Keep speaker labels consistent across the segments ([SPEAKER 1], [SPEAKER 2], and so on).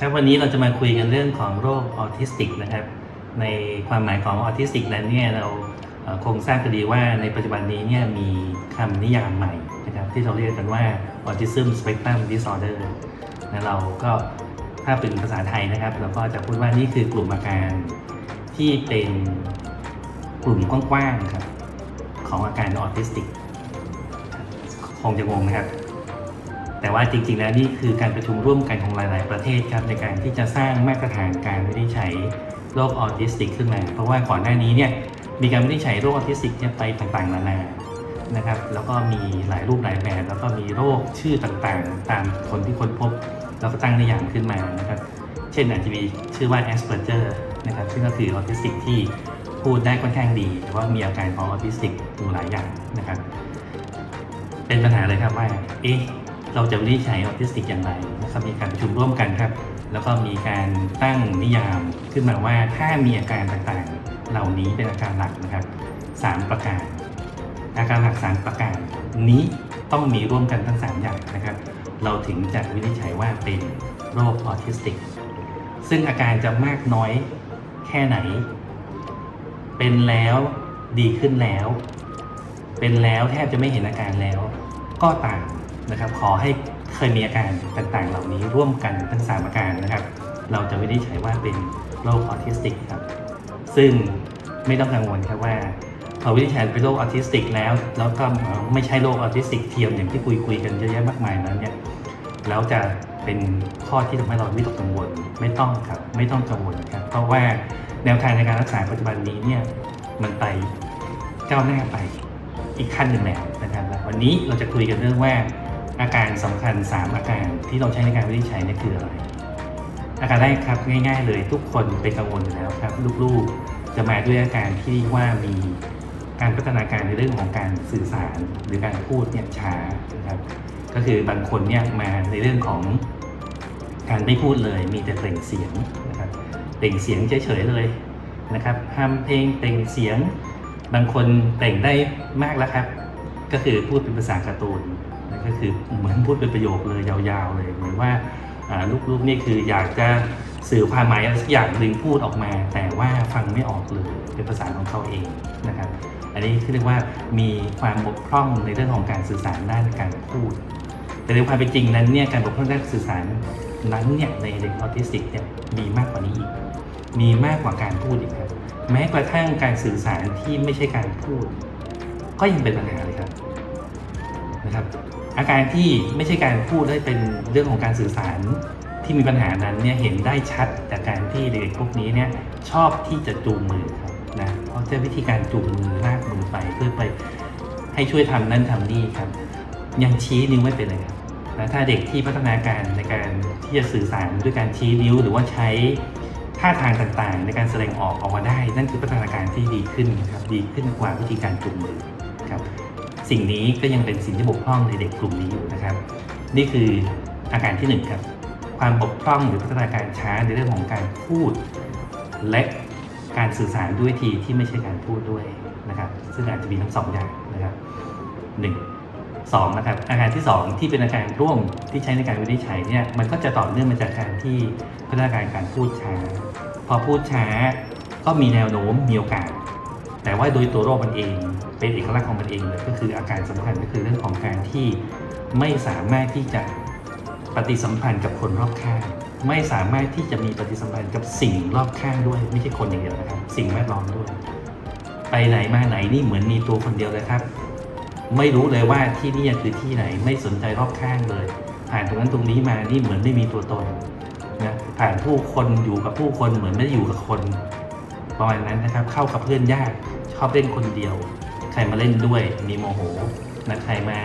[SPEAKER 1] ครับวันนี้เราจะมาคุยกันเรื่องของโรคออทิสติกนะครับ ในความหมายของออทิสติกนั้นเนี่ยเราคงทราบกันดีว่าในปัจจุบันนี้เนี่ยมีคำนิยามใหม่นะครับที่เราเรียกกันว่า autism spectrum disorder นะเราก็ถ้าเป็นภาษาไทยนะครับ เราก็จะพูดว่านี่คือกลุ่มอาการที่เป็นกลุ่มกว้างๆครับของอาการออทิสติกคงจะงงนะครับ แต่ว่าจริงๆ แล้วนี่คือการประชุมร่วมกันของหลาย ๆ ประเทศครับในการที่จะสร้างมาตรฐานการวินิจฉัยโรคออทิสติกขึ้นมา เพราะว่าก่อนหน้านี้เนี่ยมีการวินิจฉัยโรคออทิสติกเนี่ยไปต่างๆนานานะครับแล้วก็มีหลายรูปหลายแบบแล้วก็มีโรคชื่อต่างๆ ตามคนที่ค้นพบแล้วก็ตั้งนิยามขึ้นมานะครับเช่นอาจจะมีชื่อว่า Asperger นะครับซึ่งก็คือออทิสติกที่พูดได้ค่อนข้างดี แต่ว่ามีอาการของออทิสติกอยู่หลายอย่างนะครับเป็นปัญหาเลยครับว่าเอ๊ะ เราจะวินิจฉัยออทิสติกอย่างไรนะครับมีการประชุมร่วมกันครับ แล้วก็มีการตั้งนิยามขึ้นมาว่าถ้ามีอาการต่างๆ เหล่านี้เป็นอาการหลักนะครับสามประการ อาการหลักสามประการ นี้ต้องมีร่วมกันทั้งสามอย่างนะครับ เราถึงจะวินิจฉัยว่าเป็นโรคออทิสติก ซึ่งอาการจะมากน้อยแค่ไหน เป็นแล้วดีขึ้นแล้ว เป็นแล้วแทบจะไม่เห็นอาการแล้ว ก็ตาม นะครับขอให้เคยมีอาการต่างๆ เหล่านี้ร่วมกันทั้งสามอาการนะครับ เราจะวินิจฉัยว่าเป็นโรคออทิสติกครับ ซึ่งไม่ต้องกังวลครับว่าพอวินิจฉัยเป็นโรคออทิสติกแล้ว แล้วก็ไม่ใช่โรคออทิสติกเทียมอย่างที่คุยคุยๆกันเยอะแยะมากมายนั้นเนี่ยแล้วจะเป็นข้อที่ทำให้เราวิตกกังวลไม่ต้องครับไม่ต้องกังวลครับ เพราะว่าแนวทางในการรักษาปัจจุบันนี้เนี่ยมันไปก้าวหน้าไปอีกขั้นหนึ่งแล้วนะครับวันนี้เราจะคุยกันเรื่องว่า อาการสำคัญ 3 อาการที่เราใช้ในการวินิจฉัยนี่คืออะไร อาการแรกครับง่ายๆ เลยทุกคนเป็นกังวลอยู่แล้วครับ ลูกๆจะมาด้วยอาการที่ว่ามีการพัฒนาการในเรื่องของการสื่อสารหรือการพูดเนี่ยช้านะครับก็คือบางคนเนี่ยมาในเรื่องของการไม่พูดเลยมีแต่เปล่งเสียงนะครับเปล่งเสียงเฉยๆเลยนะครับห้ามเพลงเปล่งเสียง บางคนเปล่งได้มากแล้วครับ ก็คือพูดเป็นภาษาการ์ตูน นะก็คือเหมือนพูดเป็นประโยคเลยยาวๆเลยเหมือนว่าลูกๆนี่คืออยากจะสื่อความหมายอะไรสักอย่างหนึ่งพูดออกมา แต่ว่าฟังไม่ออกเลยเป็นภาษาของเขาเองนะครับ อันนี้คือเรียกว่ามีความบกพร่องในเรื่องของการสื่อสารด้านการพูด แต่ในความเป็นจริงนั้นเนี่ยการบกพร่องด้านสื่อสารนั้นเนี่ยในเด็กออทิสติกเนี่ยมีมากกว่านี้อีกมีมากกว่าการพูดอีกครับแม้กระทั่งการสื่อสารที่ไม่ใช่การพูด ก็ยังเป็นปัญหาเลยครับนะครับ อาการที่ไม่ใช่การพูดได้เป็นเรื่องของการสื่อสารที่มีปัญหานั้นเนี่ยเห็นได้ชัดจากการที่เด็กพวกนี้เนี่ยชอบที่จะจูงมือครับนะเพราะใช้วิธีการจูงมือลากมือไปเพื่อไปให้ช่วยทำนั่นทำนี่ครับยังชี้นิ้วไม่เป็นเลยครับแล้วถ้าเด็กที่พัฒนาการในการที่จะสื่อสารด้วยการชี้นิ้ว หรือว่าใช้ท่าทางต่างๆ ในการแสดงออกออกมาได้ นั่นคือพัฒนาการที่ดีขึ้นครับดีขึ้นกว่าวิธีการจูงมือครับ สิ่งนี้ก็ยังเป็นสิ่งที่บกพร่องในเด็กกลุ่มนี้อยู่นะครับ นี่คืออาการที่หนึ่งครับความบกพร่องหรือพัฒนาการช้าในเรื่องของการพูด และการสื่อสารด้วยวิธีที่ไม่ใช่การพูดด้วยนะครับซึ่งอาจจะมีทั้งสองอย่างนะครับหนึ่งสองนะครับอาการที่สองที่เป็นอาการร่วมที่ใช้ในการวินิจฉัยเนี่ยมันก็จะต่อเนื่องมาจากการที่พัฒนาการการพูดช้า พอพูดช้าก็มีแนวโน้มมีโอกาส แต่ว่าโดยตัวโรคมันเอง เป็นเอกลักษณ์ของมันเองเลยก็คืออาการสำคัญก็คือเรื่องของการที่ไม่สามารถที่จะปฏิสัมพันธ์กับคนรอบข้าง ไม่สามารถที่จะมีปฏิสัมพันธ์กับสิ่งรอบข้างด้วย ไม่ใช่คนอย่างเดียวนะครับ สิ่งแวดล้อมด้วย ไปไหนมาไหนนี่เหมือนมีตัวคนเดียวเลยครับ ไม่รู้เลยว่าที่นี่คือที่ไหนไม่สนใจรอบข้างเลย ผ่านตรงนั้นตรงนี้มานี่เหมือนไม่มีตัวตนนะผ่านผู้คนอยู่กับผู้คนเหมือนไม่ได้อยู่กับคนประมาณนั้นนะครับ เข้ากับเพื่อนยากชอบเล่นคนเดียว รมาเล่นด้วยมีโมโหนะใครมา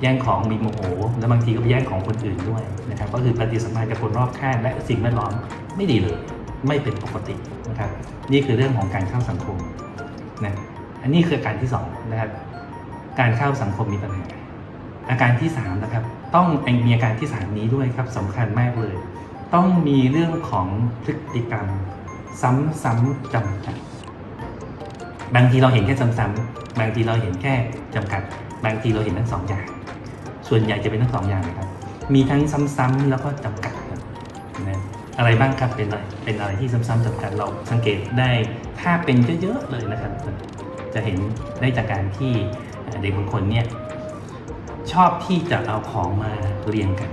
[SPEAKER 1] แย่งของมีโมโห แล้วบางทีก็ไปแย่งของคนอื่นด้วยนะครับ ก็คือปฏิสัมพันธ์กับคนรอบข้างและสิ่งแวดล้อมไม่ดีเลยไม่เป็นปกตินะครับ นี่คือเรื่องของการเข้าสังคมนะอันนี้คือการที่สองนะครับการเข้าสังคมมีปัญหาอาการที่สามนะครับ ต้องมีอาการที่สามนี้ด้วยครับสำคัญมากเลย ต้องมีเรื่องของพฤติกรรม ซ้ำๆจำกัด บางทีเราเห็นแค่ซ้ำๆบางทีเราเห็นแค่จำกัด บางทีเราเห็นทั้งสองอย่าง ส่วนใหญ่จะเป็นทั้งสองอย่างนะครับ มีทั้งซ้ำๆแล้วก็จำกัดนะอะไรบ้างครับเป็นอะไรเป็นอะไรที่ซ้ำๆจำกันเราสังเกตได้ถ้าเป็นเยอะๆเลยนะครับ จะเห็นได้จากการที่เด็กบางคนเนี่ยชอบที่จะเอาของมาเรียงกัน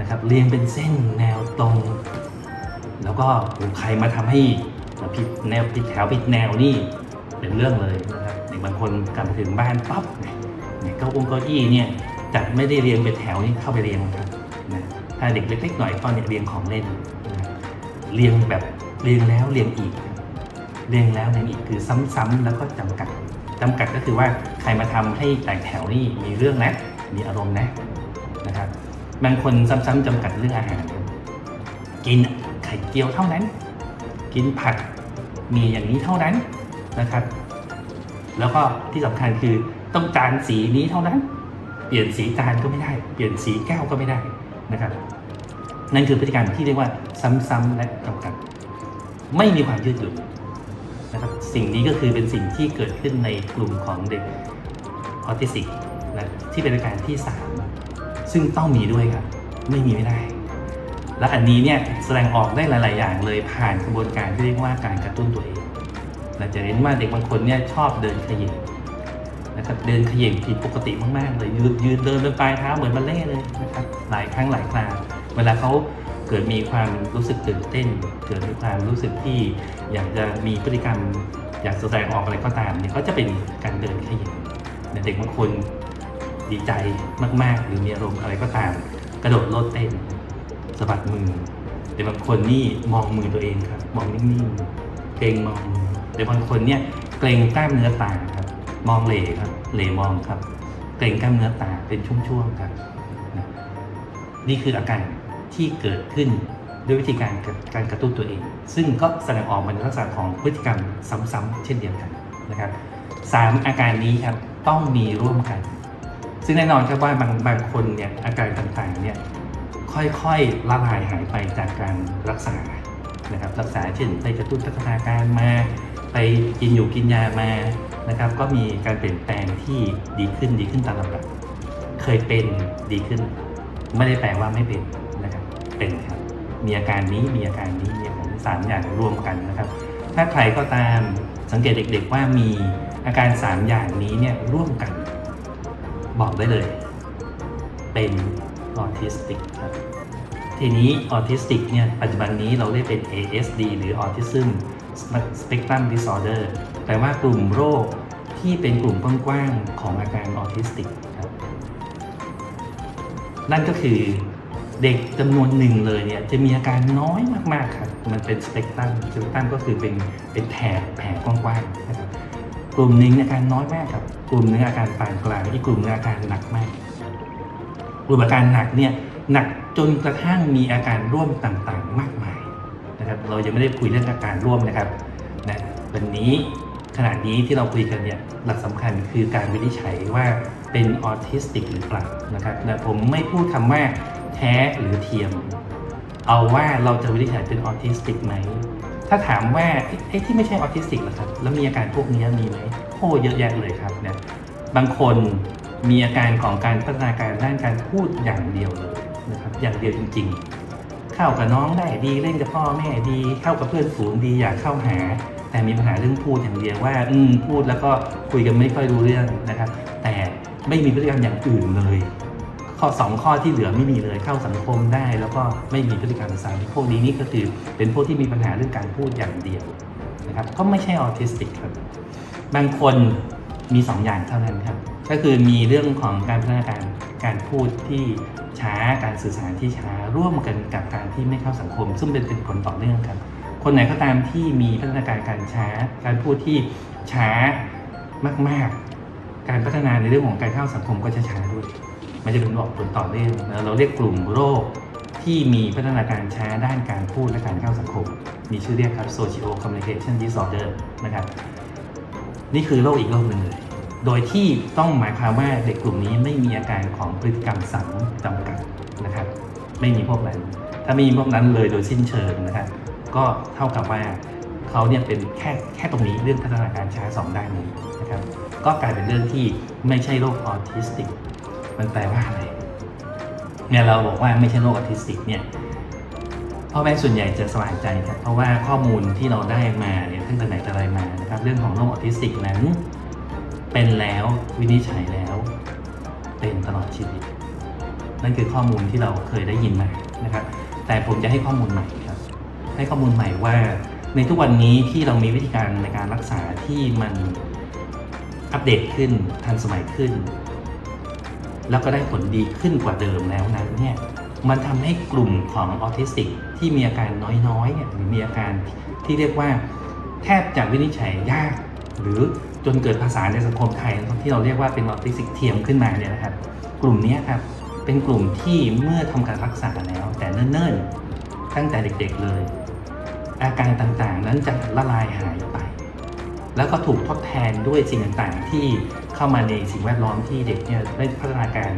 [SPEAKER 1] นะครับเรียงเป็นเส้นแนวตรง แล้วก็ใครมาทำให้ผิดแนวผิดแถวผิดแนวนี่ เป็นเรื่องเลยนะครับเด็กบางคนกลับถึงบ้านปั๊บเนี่ยเก้าองเก้าอี้เนี่ยจัดไม่ได้เรียงเป็นแถวนี่เข้าไปเรียงครับนะถ้าเด็กเล็กๆหน่อยก็เนี่ยเรียงของเล่นนะเรียงแบบเรียงแล้วเรียงอีก เรียงแล้วเรียงอีกคือซ้ำๆแล้วก็จำกัดจำกัดก็คือว่าใครมาทำให้แตกแถวนี่มีเรื่องนะมีอารมณ์นะนะครับบางคนซ้ำๆจำกัดเรื่องอาหาร กินไข่เจียวเท่านั้น กินผักมีอย่างนี้เท่านั้น นะครับ แล้วก็ที่สำคัญคือต้องจานสีนี้เท่านั้น เปลี่ยนสีจานก็ไม่ได้ เปลี่ยนสีแก้วก็ไม่ได้นะครับ นั่นคือพฤติกรรมที่เรียกว่าซ้ำๆและจำกัดไม่มีความยืดหยุ่นนะครับสิ่งนี้ก็คือเป็นสิ่งที่เกิดขึ้นในกลุ่มของเด็กออทิสติกนะที่เป็นอาการที่ 3 ซึ่งต้องมีด้วยครับ ไม่มีไม่ได้ และอันนี้เนี่ยแสดงออกได้หลาย ๆ อย่างเลยผ่านกระบวนการที่เรียกว่าการกระตุ้นตัวเอง เราจะเห็นว่าเด็กบางคนเนี่ยชอบเดินขยิบนะครับเดินขยิบผิดปกติมากๆเลยยืดยืดเดินบนปลายเท้าเหมือนบัลเล่เลยนะครับหลายครั้งหลายคราวเวลาเขาเกิดมีความรู้สึกตื่นเต้น เกิดมีความรู้สึกที่อยากจะมีพฤติกรรม อยากแสดงออกอะไรก็ตามเนี่ยเขาจะเป็นการเดินขยิบเด็กบางคนดีใจมากๆ หรือมีอารมณ์อะไรก็ตาม กระโดดโลดเต้นสะบัดมือแต่บางคนนี่มองมือตัวเองครับ มองนิ่งๆเกรงมอง มือบางคนเนี่ยเกรงกล้ามเนื้อตาครับ มองเหล่ครับเหล่มองครับ เกรงกล้ามเนื้อตาเป็นช่วงๆครับนะนี่คืออาการที่เกิดขึ้นด้วยวิธีการการกระตุ้นตัวเอง ซึ่งก็แสดงออกมาในลักษณะของพฤติกรรมซ้ำๆเช่นเดียวกันนะครับสามอาการนี้ครับต้องมีร่วมกัน ซึ่งแน่นอนครับว่าบางบางคนเนี่ยอาการต่างๆเนี่ยค่อยๆละลายหายไปจากการรักษานะครับรักษาเช่นไปกระตุ้นพัฒนาการมา ไปกินอยู่กินยามานะครับ ก็มีการเปลี่ยนแปลงที่ดีขึ้นดีขึ้นตามลำดับเคยเป็นดีขึ้น ไม่ได้แปลว่าไม่เป็นนะครับเป็นครับ มีอาการนี้มีอาการนี้มีอาการนี้สามอย่างรวมกันนะครับ ถ้าใครก็ตามสังเกตเด็ก ๆ ว่ามีอาการ 3 อย่างนี้เนี่ยร่วมกัน บอกได้เลย เป็นออทิสติกครับทีนี้ออทิสติกเนี่ยปัจจุบันนี้เราเรียกเป็น ASD หรือออทิซึม Autism Spectrum Disorder แปลว่ากลุ่มโรคที่เป็นกลุ่มกว้างๆของอาการออทิสติกครับ นั่นก็คือเด็กจำนวนหนึ่งเลยเนี่ยจะมีอาการน้อยมากๆครับ มันเป็นสเปกตรัมสเปกตรัมก็คือเป็นเป็นแถบแผงกว้างๆนะครับ กลุ่มหนึ่งอาการน้อยมากครับ กลุ่มหนึงอาการปานกลาง อีกกลุ่มนึงอาการหนักมาก กลุ่มอาการหนักเนี่ยหนักจนกระทั่งมีอาการร่วมต่างๆ มากมาย นะครับ เรายังไม่ได้คุยเรื่องอาการร่วมนะครับนะวันนี้ขณะนี้ที่เราคุยกันเนี่ยหลักสำคัญคือการวินิจฉัยว่าเป็นออทิสติกหรือเปล่านะครับนะผมไม่พูดคำว่าแท้หรือเทียม เอาว่าเราจะวินิจฉัยเป็นออทิสติกไหมถ้าถามว่าเอ๊ะที่ไม่ใช่ออทิสติกล่ะครับแล้วมีอาการพวกนี้มีไหมโอ้เยอะแยะเลยครับเนี่ยบางคนมีอาการของการพัฒนาการด้านการพูดอย่างเดียวเลยนะครับอย่างเดียวจริง เข้ากับน้องได้ดีเล่นกับพ่อแม่ดี เข้ากับเพื่อนฝูงดีอยากเข้าหา แต่มีปัญหาเรื่องพูดอย่างเดียวว่า อืมพูดแล้วก็คุยกันไม่ค่อยรู้เรื่องนะครับ แต่ไม่มีพฤติกรรมอย่างอื่นเลย ข้อสองข้อที่เหลือไม่มีเลยเข้าสังคมได้ แล้วก็ไม่มีพฤติกรรมซ้ำพวกนี้นี่ก็คือเป็นพวกที่มีปัญหาเรื่องการพูดอย่างเดียวนะครับก็ไม่ใช่ออทิสติกครับบางคนมี 2 อย่างเท่านั้นครับ ก็คือมีเรื่องของการพัฒนาการการพูดที่ ช้าการสื่อสารที่ช้าร่วมกันกับการที่ไม่เข้าสังคม ซึ่งเป็นเป็นผลต่อเนื่องครับคนไหนก็ตามที่มีพัฒนาการการช้า การพูดที่ช้ามาก ๆ การพัฒนาในเรื่องของการเข้าสังคมก็จะช้าด้วย มันจะเป็นบอกผลต่อเนื่องเราเรียกกลุ่มโรคที่มีพัฒนาการช้าด้านการพูดและการเข้าสังคม มีชื่อเรียกครับ socio communication disorder นะครับ นี่คือโรคอีกโรคหนึ่งเลย โดยที่ต้องหมายความว่าเด็กกลุ่มนี้ไม่มีอาการของพฤติกรรมสังจำกัดนะครับ ไม่มีพวกนั้น ถ้าไม่มีพวกนั้นเลยโดยสิ้นเชิงนะครับก็เท่ากับว่าเขาเนี่ยเป็นแค่แค่ตรงนี้เรื่องพัฒนาการช้าสองด้านนี้นะครับ ก็กลายเป็นเรื่องที่ไม่ใช่โรคออทิสติก มันแปลว่าอะไรเนี่ยเราบอกว่าไม่ใช่โรคออทิสติกเนี่ยพ่อแม่ส่วนใหญ่จะสบายใจครับเพราะว่าข้อมูลที่เราได้มาเนี่ยตั้งแต่ไหนแต่ไรมานะครับ เรื่องของโรคออทิสติกนั้น เป็นแล้ววินิจฉัยแล้ว เป็นตลอดชีวิต นั่นคือข้อมูลที่เราเคยได้ยินมานะครับแต่ผมจะให้ข้อมูลใหม่ครับ ให้ข้อมูลใหม่ว่า ในทุกวันนี้ที่เรามีวิธีการในการรักษาที่มันอัปเดตขึ้นทันสมัยขึ้น แล้วก็ได้ผลดีขึ้นกว่าเดิมแล้วนั้นเนี่ยมันทำให้กลุ่มของออทิสติกที่มีอาการน้อยๆเนี่ยหรือมีอาการที่เรียกว่า แทบจะวินิจฉัยยาก หรือจนเกิดภาษาในสังคมไทยที่เราเรียกว่าเป็นออทิสติกเทียมขึ้นมาเนี่ยนะครับ กลุ่มนี้ครับเป็นกลุ่มที่เมื่อทำการรักษาแล้ว แต่เนิ่นๆตั้งแต่เด็กๆเลย อาการต่างๆนั้นจะละลายหายไป แล้วก็ถูกทดแทนด้วยสิ่งต่างๆ ที่เข้ามาในสิ่งแวดล้อมที่เด็กเนี่ยได้พัฒนาการ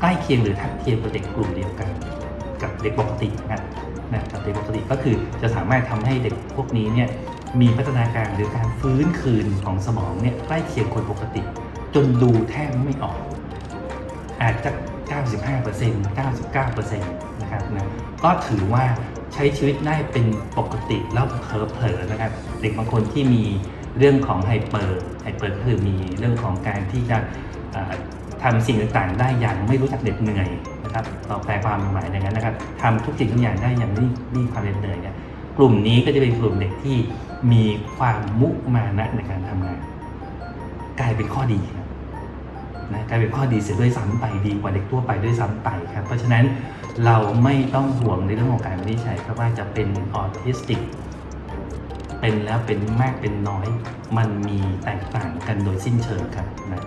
[SPEAKER 1] ใกล้เคียงหรือทัดเทียมกับเด็กกลุ่มเดียวกัน กับเด็กปกตินะนะกับเด็กปกติก็คือจะสามารถทำให้เด็กพวกนี้เนี่ย มีพัฒนาการหรือการฟื้นคืนของสมองเนี่ยใกล้เคียงคนปกติ จนดูแทบไม่ออก อาจจะ 95% 99%นะครับนะก็ถือว่าใช้ชีวิตได้เป็นปกติแล้วเผลอๆนะครับ เด็กบางคนที่มีเรื่องของไฮเปอร์ไฮเปอร์ก็คือมีเรื่องของการที่จะเอ่อทำสิ่งต่างๆ ได้อย่างไม่รู้จักเหน็ดเหนื่อยนะครับเราแปลความหมายอย่างนั้นนะครับทำทุกสิ่งทุกอย่างได้อย่างไม่มีความเหน็ดเหนื่อยเนี่ยกลุ่มนี้ก็จะเป็นกลุ่มเด็กที่ มีความมุมานะในการทำงาน กลายเป็นข้อดีครับนะกลายเป็นข้อดีเสียด้วยซ้ำไปดีกว่าเด็กทั่วไปด้วยซ้ำไปครับ เพราะฉะนั้นเราไม่ต้องห่วงในเรื่องของการวินิจฉัยครับว่าจะเป็นออทิสติก เป็นแล้วเป็นมากเป็นน้อย มันมีแตกต่างกันโดยสิ้นเชิงครับนะ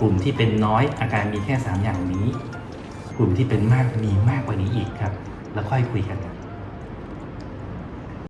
[SPEAKER 1] กลุ่มที่เป็นน้อยอาการมีแค่ 3 อย่างนี้ กลุ่มที่เป็นมากมีมากกว่านี้อีกครับ แล้วค่อยคุยกัน